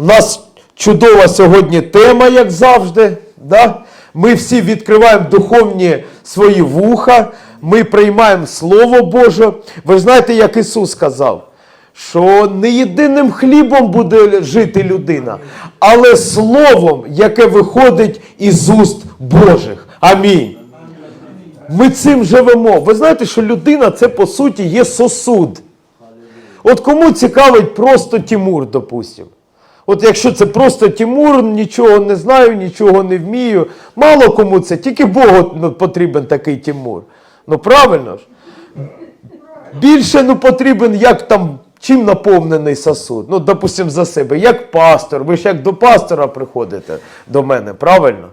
У нас чудова сьогодні тема, як завжди. Да? Ми всі відкриваємо духовні свої вуха, ми приймаємо Слово Боже. Ви знаєте, як Ісус сказав, що не єдиним хлібом буде жити людина, але словом, яке виходить із уст Божих. Амінь. Ми цим живемо. Ви знаєте, що людина це по суті є сосуд. От кому цікавить просто Тимур, допустимо. От якщо це просто Тимур, нічого не знаю, нічого не вмію. Мало кому це, тільки Богу ну, потрібен такий Тимур. Ну правильно ж? Більше ну, потрібен, як там, чим наповнений сосуд. Ну, допустимо, за себе, як пастор. Ви ж як до пастора приходите до мене, правильно?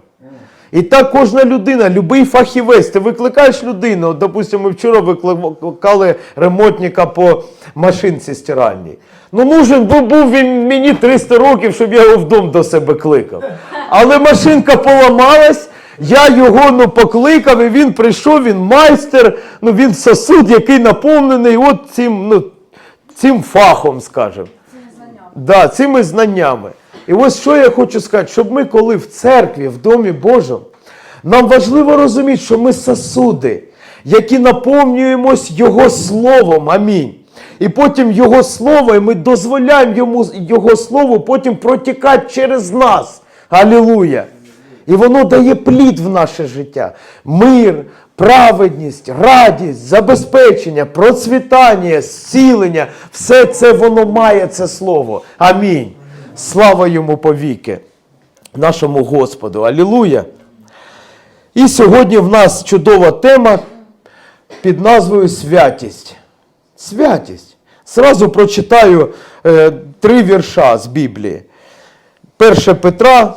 І так кожна людина, любий фахівець, ти викликаєш людину. От, допустимо, ми вчора викликали ремонтника по машинці стиральній. Ну, нужен був, був він мені 300 років, щоб я його вдома до себе кликав. Але машинка поламалась, я його ну, покликав, і він прийшов, він майстер, ну, він сосуд, який наповнений от цим, ну, цим фахом, скажімо. Да, цими знаннями. І ось що я хочу сказати, щоб ми, коли в церкві, в Домі Божому, нам важливо розуміти, що ми сосуди, які наповнюємось Його Словом. Амінь. І потім Його Слово, і ми дозволяємо йому, Його Слову потім протікати через нас. Алілуя! І воно дає плід в наше життя. Мир, праведність, радість, забезпечення, процвітання, зцілення. Все це воно має це слово. Амінь. Слава йому повіки, нашому Господу. Алілуя. І сьогодні в нас чудова тема під назвою Святість. Святість. Зразу прочитаю е, три вірша з Біблії. 1 Петра,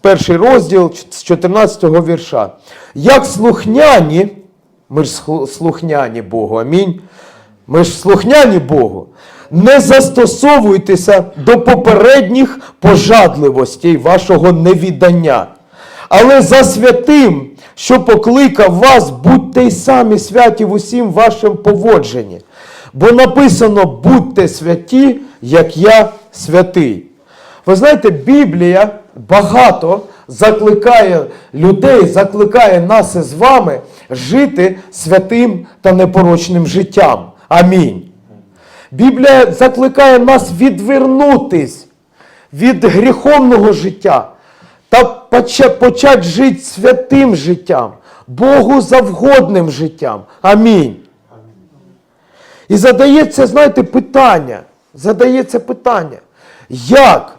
перший розділ з 14 вірша. Як слухняні, ми ж слухняні Богу, амінь. Ми ж слухняні Богу. Не застосовуйтеся до попередніх пожадливостей вашого невіддання. Але за святим, що покликав вас, будьте й самі святі в усім вашим поводженні. Бо написано: будьте святі, як я святий. Ви знаєте, Біблія багато закликає людей, закликає нас із вами жити святим та непорочним життям. Амінь. Біблія закликає нас відвернутись від гріховного життя та поча- почати жити святим життям, Богу завгодним життям. Амінь. І задається, знаєте, питання. Задається питання, як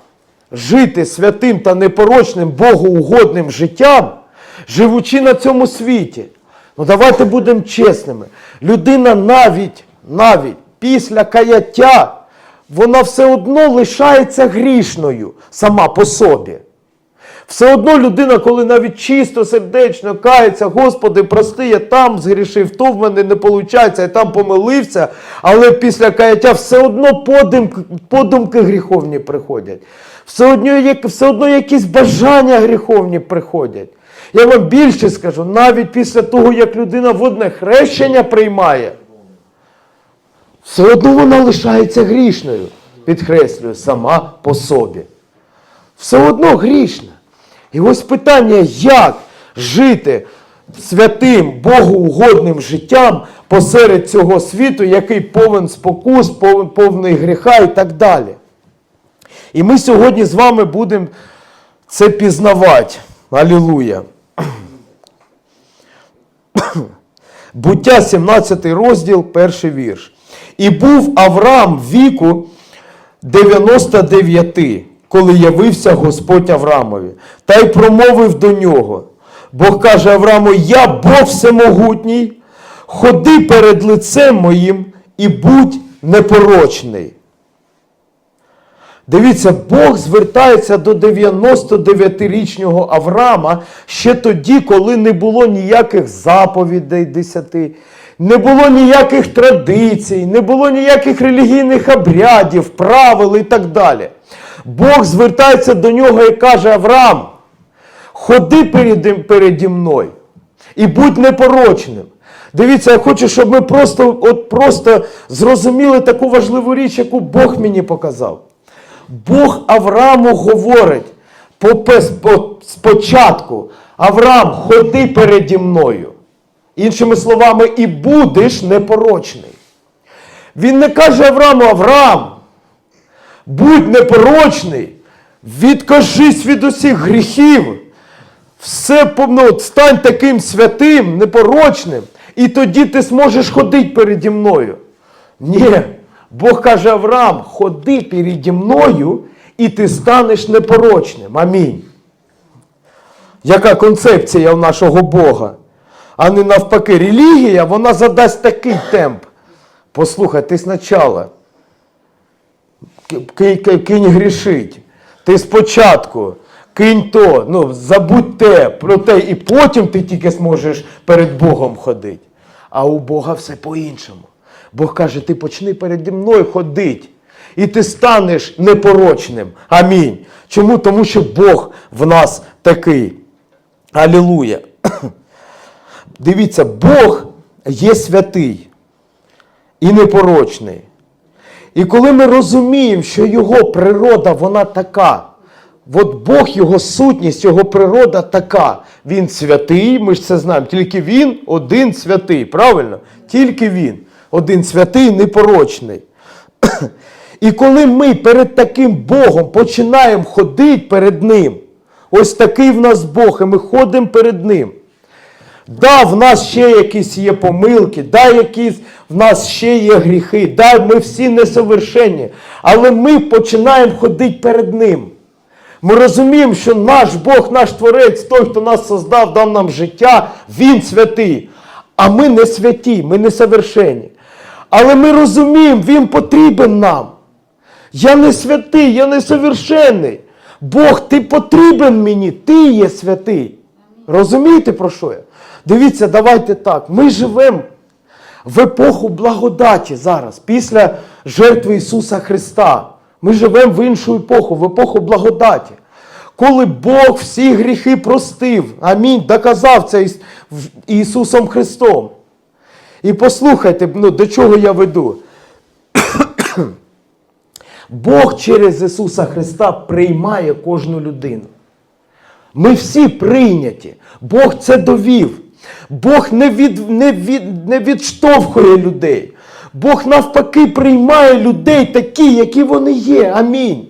жити святим та непорочним Богоугодним життям, живучи на цьому світі. Ну давайте будемо чесними. Людина навіть, навіть після каяття, вона все одно лишається грішною сама по собі. Все одно людина, коли навіть чисто, сердечно кається, Господи, прости, я там згрішив, то в мене не виходить, я там помилився, але після каяття все одно подумки, подумки гріховні приходять. Все одно, все одно якісь бажання гріховні приходять. Я вам більше скажу, навіть після того, як людина водне хрещення приймає, все одно вона лишається грішною, підкреслюю, сама по собі все одно грішна. І ось питання, як жити святим, Богоугодним життям посеред цього світу, який повен спокус, повен, повний гріха і так далі. І ми сьогодні з вами будемо це пізнавати. Алілуя. Буття 17 розділ, перший вірш. І був Авраам віку 99, коли явився Господь Аврамові, та й промовив до нього. Бог каже Аврааму: Я Бог всемогутній, ходи перед лицем моїм і будь непорочний. Дивіться, Бог звертається до 99-річного Авраама ще тоді, коли не було ніяких заповідей десяти, не було ніяких традицій, не було ніяких релігійних обрядів, правил і так далі. Бог звертається до нього і каже: Авраам, ходи переді, мною і будь непорочним. Дивіться, я хочу, щоб ми просто, от просто зрозуміли таку важливу річ, яку Бог мені показав. Бог Аврааму говорить спочатку: Авраам, ходи переді мною. Іншими словами, і будеш непорочний. Він не каже Аврааму, Авраам, будь непорочний, відкажись від усіх гріхів, все ну, стань таким святим, непорочним, і тоді ти зможеш ходити переді мною. Ні, Бог каже Авраам, ходи переді мною, і ти станеш непорочним. Амінь. Яка концепція у нашого Бога? А не навпаки, релігія, вона задасть такий темп. Послухай, ти спочатку кинь, грішить. Ти спочатку кинь то, ну, забудь те, про те, і потім ти тільки зможеш перед Богом ходити. А у Бога все по-іншому. Бог каже, ти почни переді мною ходити. І ти станеш непорочним. Амінь. Чому? Тому що Бог в нас такий. Алілуя. Дивіться, Бог є святий і непорочний. І коли ми розуміємо, що його природа вона така, от Бог, його сутність, його природа така. Він святий, ми ж це знаємо, тільки він один святий, правильно? Тільки він, один святий, непорочний. І коли ми перед таким Богом починаємо ходити перед Ним, ось такий в нас Бог, і ми ходимо перед Ним. Да, в нас ще якісь є помилки, да, якісь в нас ще є гріхи, да, ми всі несовершенні, але ми починаємо ходити перед Ним. Ми розуміємо, що наш Бог, наш Творець, той, хто нас создав, дав нам життя, Він святий. А ми не святі, ми не совершенні. Але ми розуміємо, Він потрібен нам. Я не святий, я не совершенний. Бог, ти потрібен мені, ти є святий. Розумієте, про що я? Дивіться, давайте так. Ми живемо в епоху благодаті зараз, після жертви Ісуса Христа. Ми живемо в іншу епоху, в епоху благодаті. Коли Бог всі гріхи простив, амінь, доказав це Ісусом Христом. І послухайте, ну, до чого я веду. Бог через Ісуса Христа приймає кожну людину. Ми всі прийняті. Бог це довів. Бог не, від, не, від, не відштовхує людей. Бог навпаки приймає людей такі, які вони є. Амінь.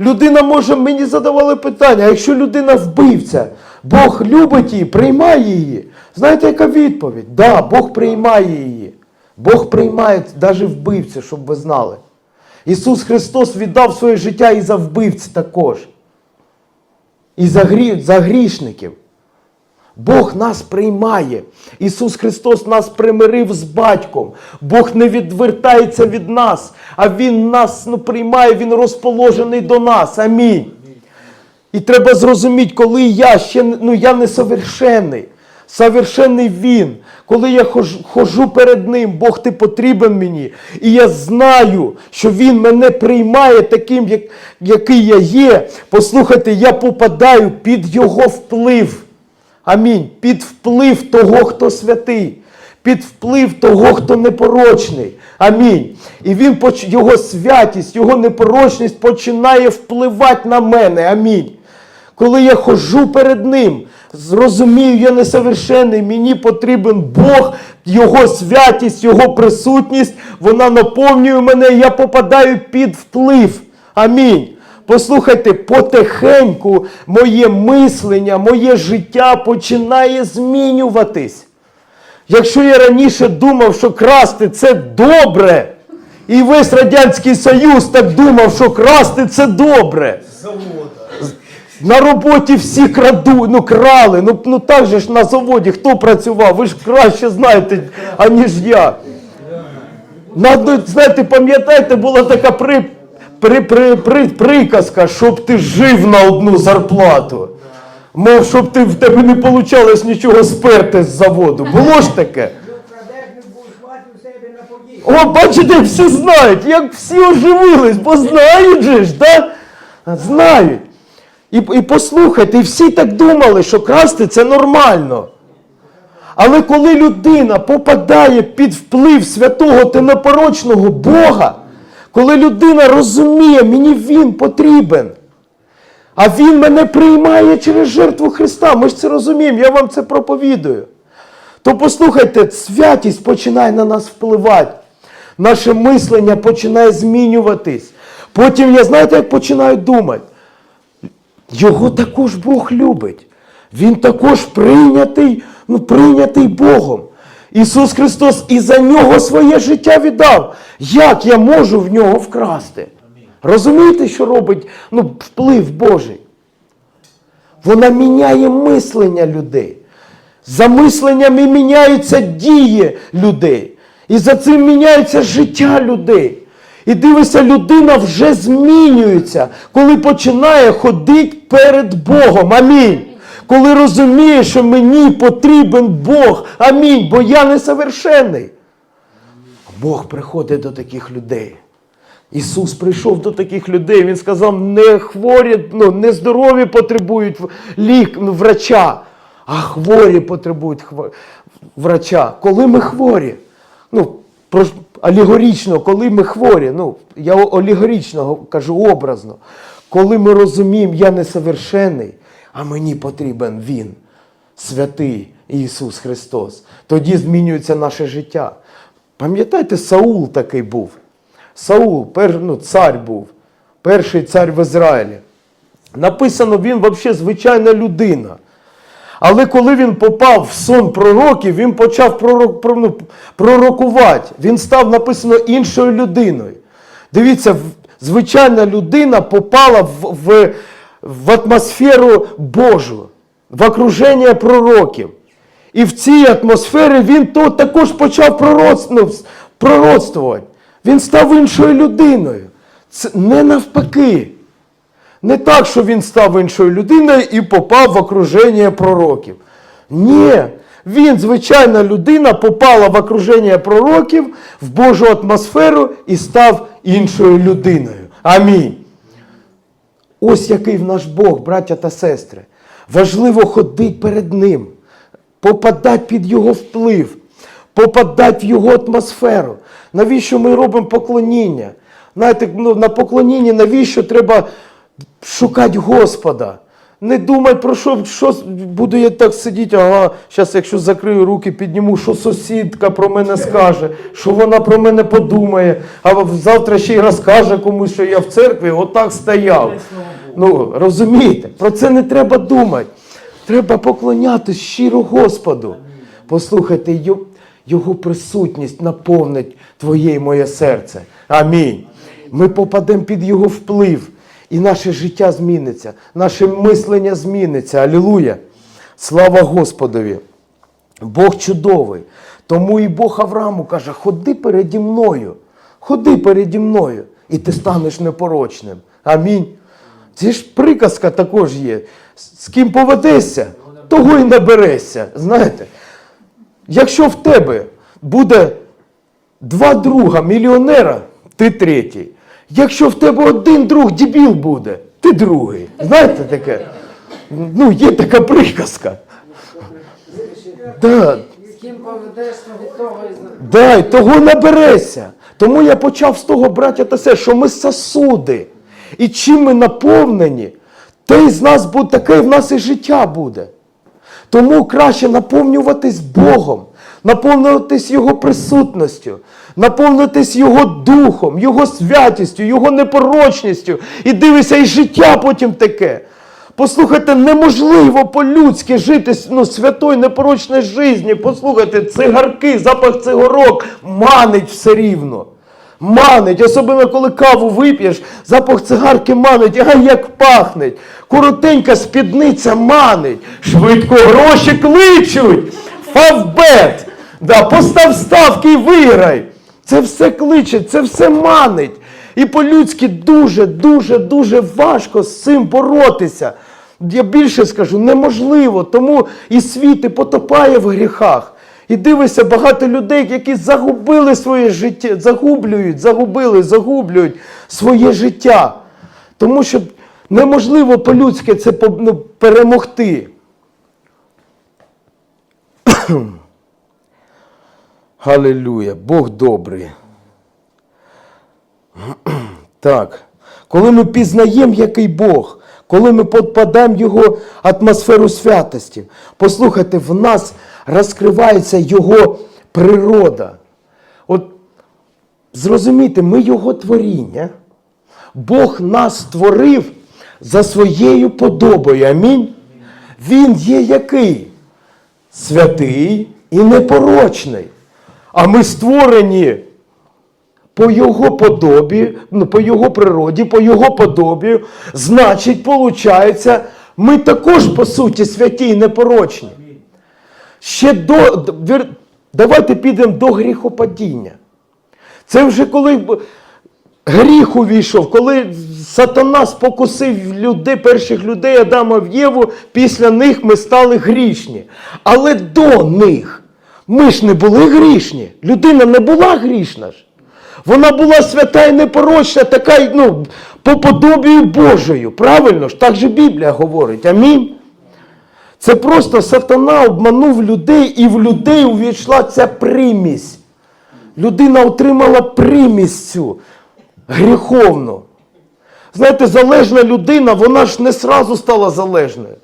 Людина може, мені задавали питання, якщо людина вбивця, Бог любить її, приймає її. Знаєте, яка відповідь? Да, Бог приймає її. Бог приймає навіть вбивця, щоб ви знали. Ісус Христос віддав своє життя і за вбивць також. І за, грі, за грішників. Бог нас приймає. Ісус Христос нас примирив з батьком. Бог не відвертається від нас, а Він нас ну, приймає, Він розположений до нас. Амінь. І треба зрозуміти, коли я ще ну, я не совершенний. Він. Коли я хожу перед Ним, Бог ти потрібен мені. І я знаю, що Він мене приймає таким, як, який я є. Послухайте, я попадаю під Його вплив. Амінь. Під вплив того, хто святий, під вплив того, хто непорочний. Амінь. І він його святість, його непорочність починає впливати на мене. Амінь. Коли я ходжу перед ним, зрозумію, я несовершенний, мені потрібен Бог, Його святість, Його присутність, вона наповнює мене, я попадаю під вплив. Амінь. Послухайте, потихеньку моє мислення, моє життя починає змінюватись. Якщо я раніше думав, що красти це добре, і весь Радянський Союз так думав, що красти це добре. На роботі всі краду, ну крали. Ну, ну так же ж на заводі хто працював? Ви ж краще знаєте, аніж я. На знаєте, пам'ятаєте, була така при, при, при, при, приказка, щоб ти жив на одну зарплату. Мов, щоб ти, в тебе не вийшло нічого сперти з заводу. Було ж таке? О, бачите, всі знають, як всі оживились, бо знають же ж, да? Знають. І, і послухайте, і всі так думали, що красти це нормально. Але коли людина попадає під вплив святого та непорочного Бога, Коли людина розуміє, мені він потрібен. А він мене приймає через жертву Христа. Ми ж це розуміємо, я вам це проповідую. То послухайте, святість починає на нас впливати. Наше мислення починає змінюватись. Потім я знаєте, як починаю думати? Його також Бог любить. Він також прийнятий, ну, прийнятий Богом. Ісус Христос і за нього своє життя віддав. Як я можу в нього вкрасти? Розумієте, що робить ну, вплив Божий? Вона міняє мислення людей. За мисленнями міняються дії людей. І за цим міняється життя людей. І дивися, людина вже змінюється, коли починає ходити перед Богом. Амінь. Коли розуміє, що мені потрібен Бог. Амінь. Бо я несовершенний. Бог приходить до таких людей. Ісус прийшов до таких людей. Він сказав, не хворі, ну, не здорові потребують лік, врача, а хворі потребують хво- врача. Коли ми хворі, ну, про, алегорічно, коли ми хворі, ну, я олігорічно кажу образно, коли ми розуміємо, я несовершенний, а мені потрібен Він, святий Ісус Христос, тоді змінюється наше життя. Пам'ятаєте, Саул такий був. Саул, ну, цар був, перший цар в Ізраїлі. Написано, він взагалі звичайна людина. Але коли він попав в сон пророків, він почав пророк, ну, пророкувати. Він став написано іншою людиною. Дивіться, звичайна людина попала в, в, в атмосферу Божу, в окруження пророків. І в цій атмосфері він то також почав пророцтв- пророцтвувати. Він став іншою людиною. Це не навпаки. Не так, що він став іншою людиною і попав в окруження пророків. Ні, він, звичайна людина, попала в окруження пророків, в Божу атмосферу і став іншою людиною. Амінь. Ось який в наш Бог, браття та сестри. Важливо ходити перед Ним, попадати під Його вплив, попадати в Його атмосферу. Навіщо ми робимо поклоніння? Знаєте, ну, на поклонінні навіщо треба шукати Господа? Не думай про що, що буду я так сидіти, ага, зараз, якщо закрию руки, підніму, що сусідка про мене скаже, що вона про мене подумає, а завтра ще й розкаже комусь, що я в церкві отак стояв. Ну, розумієте, про це не треба думати. Треба поклонятись щиро Господу. Послухайте, Його присутність наповнить твоє і моє серце. Амінь. Ми попадемо під Його вплив, і наше життя зміниться, наше мислення зміниться. Алілуя! Слава Господові! Бог чудовий. Тому і Бог Аврааму каже: ходи переді мною, ходи переді мною, і ти станеш непорочним. Амінь. Це ж приказка також є. З ким поведешся, того й наберешся. Знаєте, якщо в тебе буде два друга мільйонера, ти третій. Якщо в тебе один друг дебіл буде, ти другий. Знаєте таке? Ну, є така приказка. Да, З ким поведешся, від того і зна- Дай, того набереся. Тому я почав з того, браття та все, що ми сосуди. І чим ми наповнені, те з нас буде, таке в нас і життя буде. Тому краще наповнюватись Богом, наповнюватись Його присутністю, наповнюватись Його духом, Його святістю, Його непорочністю. І дивися, і життя потім таке. Послухайте, неможливо по-людськи жити ну, святої непорочної житті. Послухайте, цигарки, запах цигарок манить все рівно. Манить, особливо коли каву вип'єш, запах цигарки манить, а як пахнеть. Коротенька спідниця манить, швидко гроші кличуть. Фавбет, да, постав ставки і виграй. Це все кличе, це все манить. І по-людськи дуже, дуже, дуже важко з цим боротися. Я більше скажу, неможливо, тому і світ і потопає в гріхах. І дивися, багато людей, які загубили своє життя, загублюють, загубили, загублюють своє життя. Тому що неможливо по-людськи це ну, перемогти. Халилюя, Бог добрий. Так. Коли ми пізнаємо, який Бог, коли ми попадаємо в Його атмосферу святості, послухайте, в нас розкривається Його природа. От зрозумійте, ми Його творіння. Бог нас створив за своєю подобою. Амінь. Він є який? Святий і непорочний. А ми створені по його подобі, ну, по його природі, по його подобію, значить, виходить, ми також, по суті, святі і непорочні. Ще до, давайте підемо до гріхопадіння. Це вже коли гріх увійшов, коли сатана спокусив людей, перших людей Адама в Єву, після них ми стали грішні. Але до них ми ж не були грішні. Людина не була грішна ж. Вона була свята і непорочна, така, ну, по подобію Божою. Правильно ж? Так же Біблія говорить. Амінь. Це просто сатана обманув людей, і в людей увійшла ця примість. Людина отримала примість цю гріховну. Знаєте, залежна людина, вона ж не сразу стала залежною.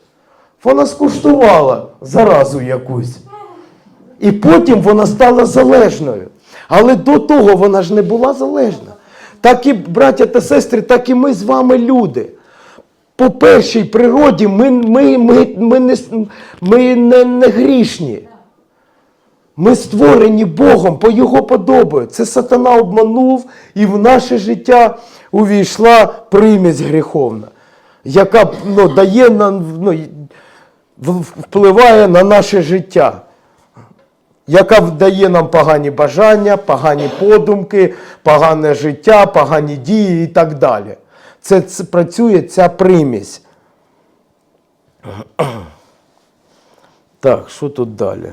Вона скуштувала заразу якусь. І потім вона стала залежною. Але до того вона ж не була залежна. Так і, браття та сестри, так і ми з вами люди. По першій природі ми, ми, ми, ми, не, ми не, не грішні. Ми створені Богом по Його подобою. Це сатана обманув, і в наше життя увійшла примість гріховна, яка ну, дає нам, ну, впливає на наше життя, яка дає нам погані бажання, погані подумки, погане життя, погані дії і так далі. Це, це працює ця примість. Так, що тут далі?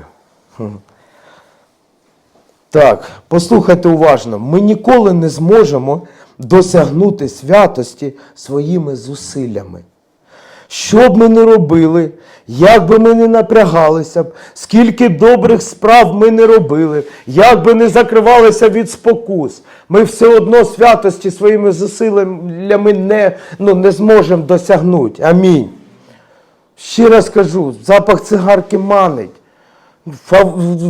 Так, послухайте уважно. Ми ніколи не зможемо досягнути святості своїми зусиллями. Що б ми не робили, як би ми не напрягалися, б, скільки добрих справ ми не робили, як би не закривалися від спокус, ми все одно святості своїми зусиллями не, ну, не зможемо досягнути. Амінь. Ще раз кажу, запах цигарки манить,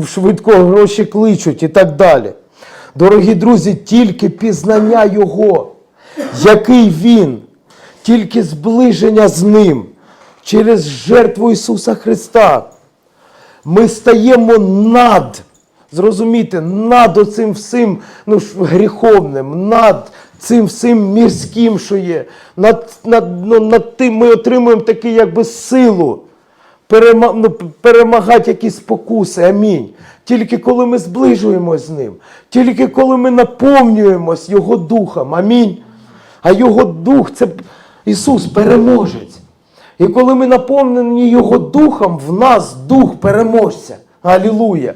швидко гроші кличуть і так далі. Дорогі друзі, тільки пізнання Його, який Він, тільки зближення з Ним через жертву Ісуса Христа. Ми стаємо над, зрозумійте, над оцим всім ну, гріховним, над цим всім мірським, що є. Над, над, ну, над тим ми отримуємо таку якби силу перема, ну, перемагати якісь спокуси. Амінь. Тільки коли ми зближуємось з ним, тільки коли ми наповнюємось Його Духом. Амінь. А Його Дух це Ісус переможець. І коли ми наповнені Його Духом, в нас Дух переможця. Алілуя.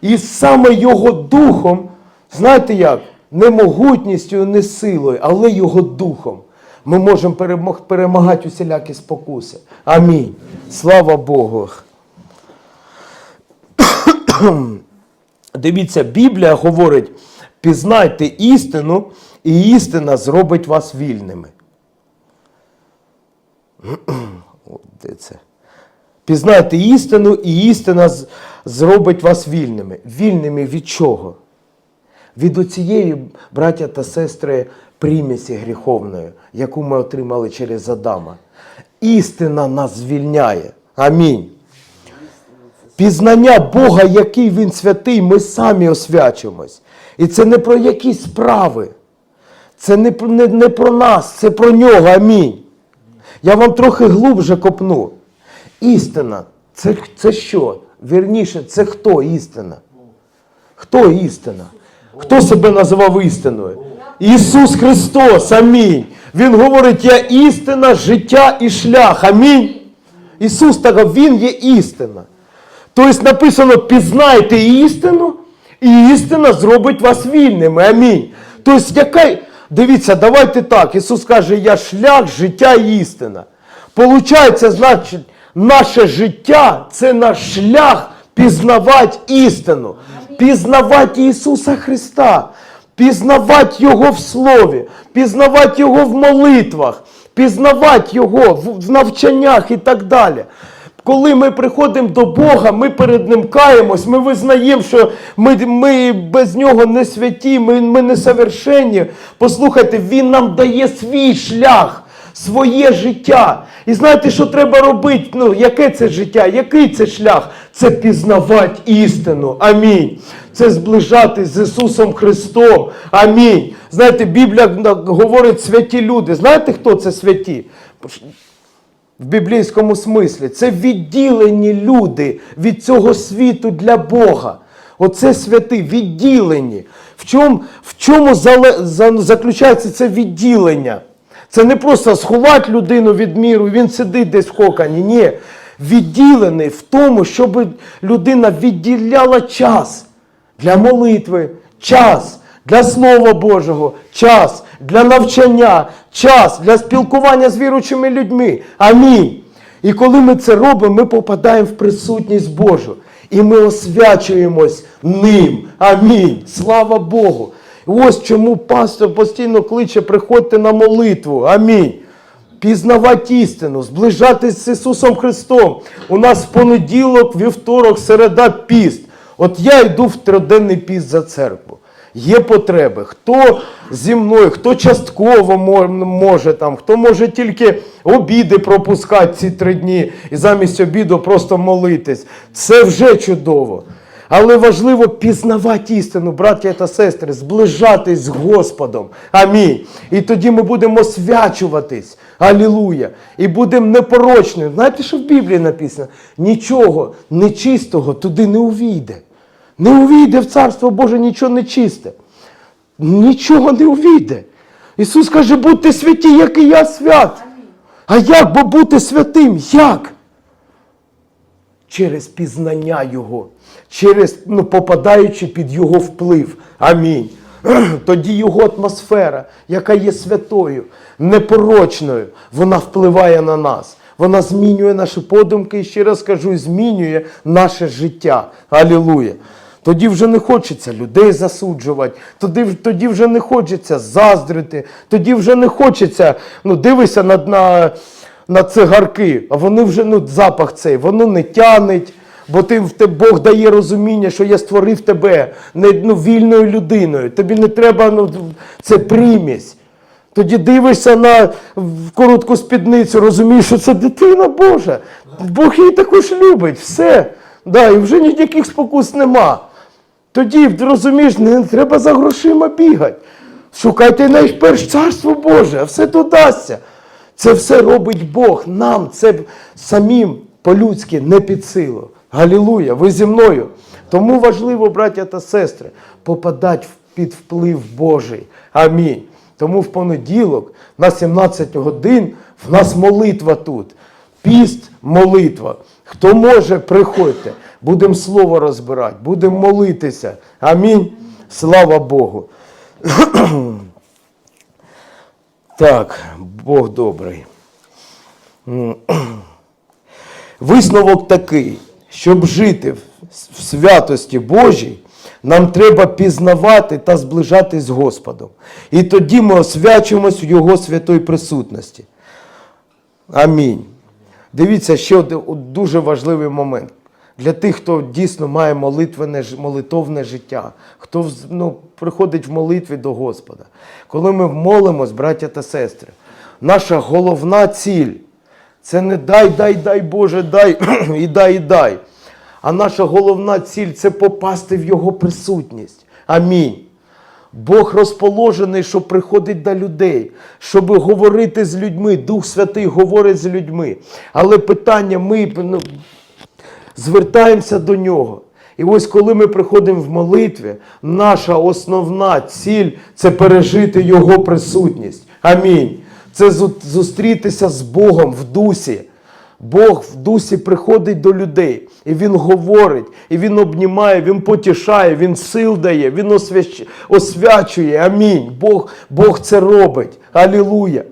І саме Його Духом, знаєте як? Не могутністю, не силою, але Його Духом. Ми можемо перемагати усілякі спокуси. Амінь. Слава Богу. Дивіться, Біблія говорить: пізнайте істину, і істина зробить вас вільними. От де це? Пізнайте істину, і істина зробить вас вільними. Вільними від чого? Від оцієї, браття та сестри, примісі гріховної, яку ми отримали через Адама. Істина нас звільняє. Амінь. Пізнання Бога, який Він святий, ми самі освячимось. І це не про якісь справи. Це не, не, не про нас, це про нього. Амінь. Я вам трохи глубже копну. Істина це, це що? Вірніше, це хто істина? Хто істина? Хто себе називав істиною? Ісус Христос, амінь. Він говорить, я істина, життя і шлях. Амінь. Ісус сказав, Він є істина. Тобто написано, пізнайте істину, і істина зробить вас вільними. Амінь. Тобто, яка. Дивіться, давайте так. Ісус каже, я шлях, життя і істина. Получається, значить, наше життя це наш шлях пізнавати істину, пізнавати Ісуса Христа, пізнавати Його в слові, пізнавати Його в молитвах, пізнавати Його в, навчаннях і так далі. Коли ми приходимо до Бога, ми перед Ним каємось, ми визнаємо, що ми, ми без нього не святі, ми, ми не совершенні. Послухайте, Він нам дає свій шлях, своє життя. І знаєте, що треба робити? Ну, яке це життя? Який це шлях? Це пізнавати істину. Амінь. Це зближатись з Ісусом Христом. Амінь. Знаєте, Біблія говорить святі люди. Знаєте, хто це святі? В біблійському смислі. Це відділені люди від цього світу для Бога. Оце святи, відділені. В чому, в чому заключається це відділення? Це не просто сховати людину від міру, він сидить десь в кокані. Ні. Відділений в тому, щоб людина відділяла час для молитви, час для Слова Божого, час для навчання, час для спілкування з віруючими людьми. Амінь. І коли ми це робимо, ми попадаємо в присутність Божу. І ми освячуємось ним. Амінь. Слава Богу. Ось чому пастор постійно кличе, приходьте на молитву. Амінь. Пізнавати істину, зближатись з Ісусом Христом. У нас в понеділок, вівторок, середа піст. От я йду в триденний піст за церкву. Є потреби. Хто зі мною, хто частково може там, хто може тільки обіди пропускати ці три дні і замість обіду просто молитись. Це вже чудово. Але важливо пізнавати істину, браття та сестри, зближатись з Господом. Амінь. І тоді ми будемо освячуватись. Алілуя. І будемо непорочними. Знаєте, що в Біблії написано? Нічого нечистого туди не увійде. Не увійде в Царство Боже нічого нечисте. Нічого не увійде. Ісус каже, будьте святі, як і я свят. А як бо бути святим? Як? через пізнання Його, через ну, попадаючи під Його вплив. Амінь. Тоді Його атмосфера, яка є святою, непорочною, вона впливає на нас. Вона змінює наші подумки і ще раз кажу, змінює наше життя. Алілуя. Тоді вже не хочеться людей засуджувати, тоді, тоді вже не хочеться заздрити, тоді вже не хочеться, ну дивися на, на, на цигарки, а вони вже ну, запах цей, воно не тянеть, бо ти, Бог дає розуміння, що я створив тебе не, ну, вільною людиною. Тобі не треба, ну, це примість. Тоді дивишся на коротку спідницю, розумієш, що це дитина Божа. Бог її також любить, все. Да, і вже ніяких спокус нема. Тоді розумієш, не треба за грошима бігати. Шукайте найперш царство Боже, а все додасться. Це все робить Бог. Нам це самим по-людськи не під силу. Галілуя, ви зі мною. Тому важливо, браття та сестри, попадати під вплив Божий. Амінь. Тому в понеділок на 17 годин в нас молитва тут. Піст, молитва. Хто може, приходьте. Будемо слово розбирати, будемо молитися. Амінь. Слава Богу. Так, Бог добрий. Висновок такий, щоб жити в святості Божій, нам треба пізнавати та зближатись з Господом. І тоді ми освячуємось в Його святої присутності. Амінь. Дивіться, ще один дуже важливий момент. Для тих, хто дійсно має молитвене, молитовне життя, хто ну, приходить в молитві до Господа. Коли ми молимось, браття та сестри, наша головна ціль це не дай, дай, дай Боже, дай і дай, і дай. А наша головна ціль це попасти в Його присутність. Амінь. Бог розположений, щоб приходить до людей, щоб говорити з людьми. Дух Святий говорить з людьми. Але питання ми ну, звертаємося до нього. І ось коли ми приходимо в молитві, наша основна ціль це пережити Його присутність. Амінь. Це зустрітися з Богом в дусі. Бог в дусі приходить до людей, і Він говорить, і Він обнімає, Він потішає, Він сил дає, Він освячує. Амінь. Бог, Бог це робить. Алілуя.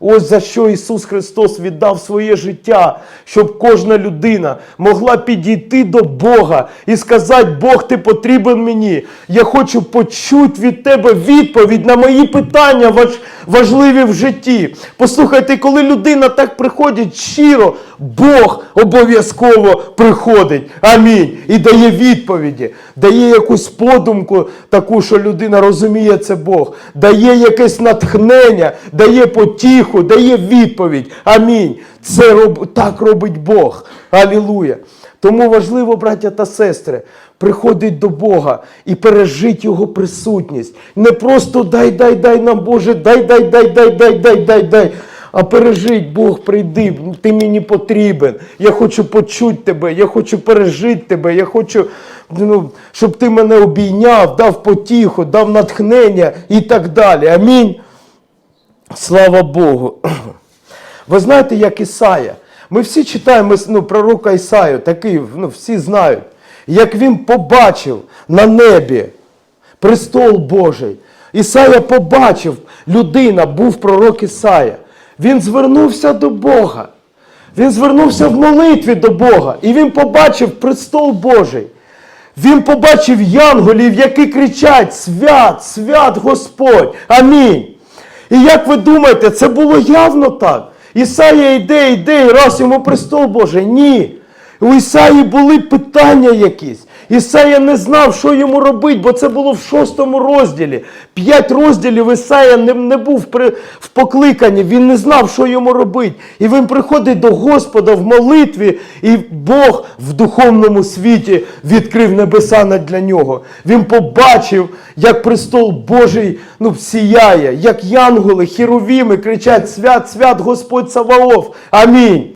Ось за що Ісус Христос віддав своє життя, щоб кожна людина могла підійти до Бога і сказати: Бог, ти потрібен мені. Я хочу почути від тебе відповідь на мої питання важливі в житті. Послухайте, коли людина так приходить щиро, Бог обов'язково приходить. Амінь. І дає відповіді, дає якусь подумку, таку, що людина розуміє, це Бог, дає якесь натхнення, дає потіху, дає відповідь. Амінь. Це роб... так робить Бог. Алілуя. Тому важливо, браття та сестри, приходить до Бога і пережить Його присутність. Не просто дай, дай, дай нам, Боже, дай, дай, дай, дай, дай, дай, дай, дай. А пережить, Бог, прийди, ти мені потрібен. Я хочу почути тебе, я хочу пережити тебе, я хочу, ну, щоб ти мене обійняв, дав потіху, дав натхнення і так далі. Амінь. Слава Богу. Ви знаєте, як Ісая. Ми всі читаємо ну, пророка Ісаю, такий, ну, всі знають, як він побачив на небі престол Божий. Ісая побачив, людина, був пророк Ісая. Він звернувся до Бога. Він звернувся в молитві до Бога. І він побачив престол Божий. Він побачив янголів, які кричать: Свят, свят Господь! Амінь. І як ви думаєте, це було явно так? Ісая йде, йде, і раз йому престол Божий. Ні. У Ісаї були питання якісь. Ісая не знав, що йому робити, бо це було в шостому розділі. П'ять розділів Ісая не, не був при, в покликанні, він не знав, що йому робити. І він приходить до Господа в молитві, і Бог в духовному світі відкрив небеса для нього. Він побачив, як престол Божий ну, сіяє, як янголи, хіровіми кричать: Свят, свят Господь Саваоф. Амінь.